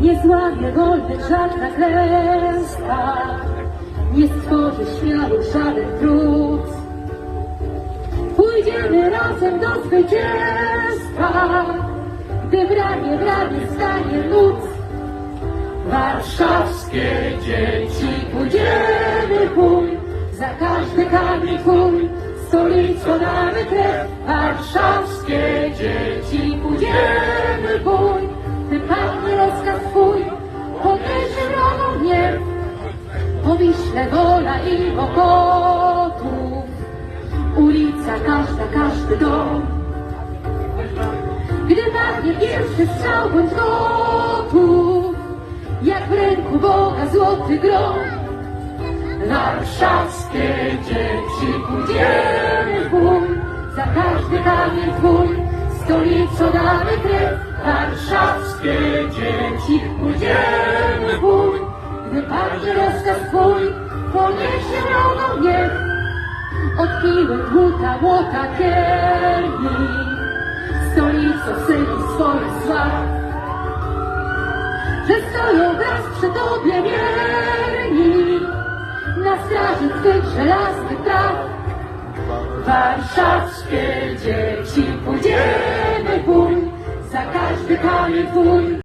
Nie złamie wolnych żadna klęska, nie stworzy śmiały żaden trud. Pójdziemy razem do zwycięstwa, gdy w ramię w ramię stanie lud. Warszawskie dzieci, pójdziemy bój, za każdy kamień twój, stolicą damy krew. Warszawskie Po Wiśle wola i Mokotów, ulica każda, każdy dom. Gdy padnie pierwszy strzał, bądź gotów, jak w ręku Boga złoty grom. Warszawskie dzieci, pójdziemy w bój, za każdy kamień twój, stolicą damy krew. Warszawskie padnie rozkaz twój, poniesie wrogą gniew. Od piły dłuta młota kierni, stolicą syni swoich sław. Że stoją wraz przy tobie wierni, na straży twych żelaznych praw. Warszawskie dzieci, pójdziemy bój, za każdy kamień twój,